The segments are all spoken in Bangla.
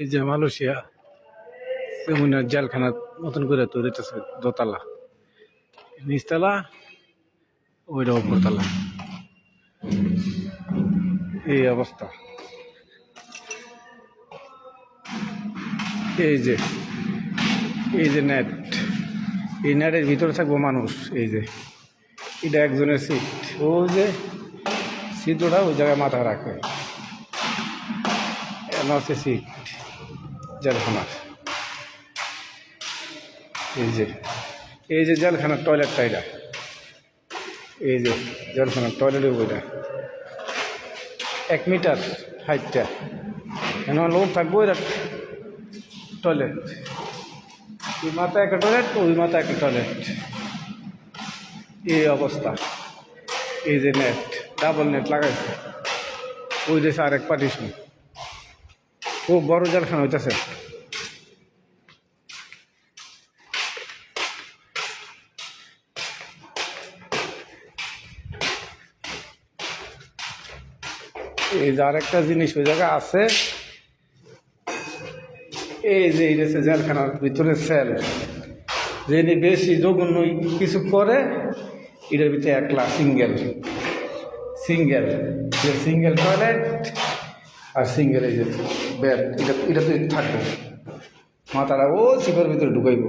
এই যে মালয়েশিয়া যমুনার জেলখানা মতন করে তৈরি হইতেছে দোতলা। নিচতলা, ওইটা উপরতলা। এই অবস্থা। এই যে এই যে নেট। এই নেটের ভিতরে থাকব মানুষ, এই যে। এটা একজনের সিট। ওই যে সিট ওটা ওই জায়গায় মাথা রাখে। এমন হচ্ছে সিট। জেলখানার। এই যে এই যে জেলখানার টয়লেটটা এটা। এই যে জেলখানার টয়লেটের বইটা এক মিটার হাইটটা এমন লোক থাকব এটা টয়লেট ওই মাথায় একটা টয়লেট ওই মাথায় একটা টয়লেট এই অবস্থা। এই যে নেট ডাবল নেট লাগাইছে। ওই দেশে আরেক পার্টিশন খুব বড় জেলখানা হইতেছে। এই যে আরেকটা জিনিস ওই জায়গায় আছে। এই যে এই যে জেলখানার ভিতরে সেল যিনি বেশি জঘন্য কিছু করে, এটার ভিতরে একলা সিঙ্গেল সিঙ্গেল যে সিঙ্গেল টয়লেট আর সিঙ্গেল এই যে বেড এটা এটা তো থাকবে। মাথাটা ও চিপের ভিতরে ঢুকাইব,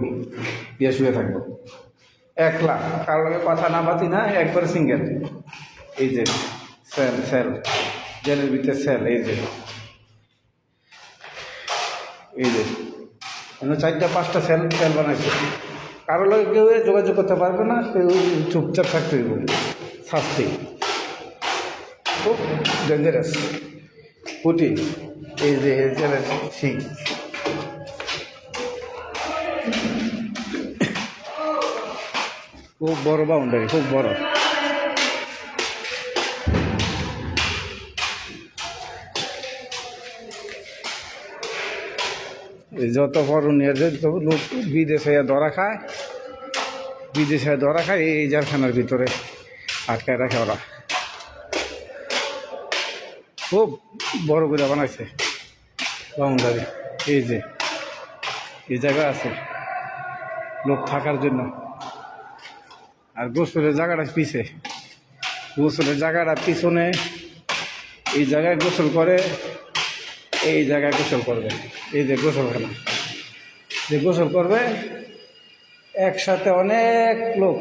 দিয়ে শুয়ে থাকব। একলা কারোর কথা না পাতি না, একবার সিঙ্গেল এই যে সেল সেল জেলের ভিতরে সেল এই যে। এই যে। চারটা, পাঁচটা সেল সেল বানাইছে। কারও লগে কেউ যোগাযোগ করতে পারবে না কেউ চুপচাপ থাকতে হইব। শাস্তি। খুব ডেঞ্জারাস পুটি এই যে জেলের শিখ খুব বড় বাউন্ডারি খুব বড়। যত বড় নিয়ে লোক বিদেশে ধরা খায়, বিদেশে ধরা খায়, এই জারখানার ভিতরে আটকায় রাখে ওরা। খুব বড় করে বানাইছে বাউন্ডারি। এই যে, এই জায়গা আছে লোক থাকার জন্য। আর গোসলের জায়গাটা পিছে। গোসলের জায়গাটা পিছনে এই জায়গায় গোসল করে এই জায়গায় গোসল করবে। এই যে গোসলখানা যে গোসল করবে, একসাথে অনেক লোক।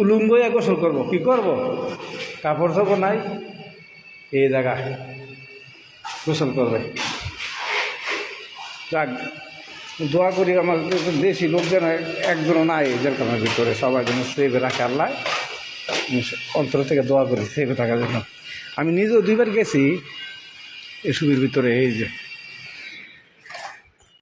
উলুঙ্গ হয়ে গোসল করব। কি করব? কাপড় চাপড় নাই। এই জায়গা গোসল করবে। যাক, দোয়া করি আমার দেশি লোক যেন একজনও নাই জেলখানার ভিতরে সবার জন্য সেভে রাখে আল্লাহ। অন্তর থেকে দোয়া করি সেভে থাকার জন্য। আমি নিজেও দুইবার গেছি এসবের ভিতরে এই যে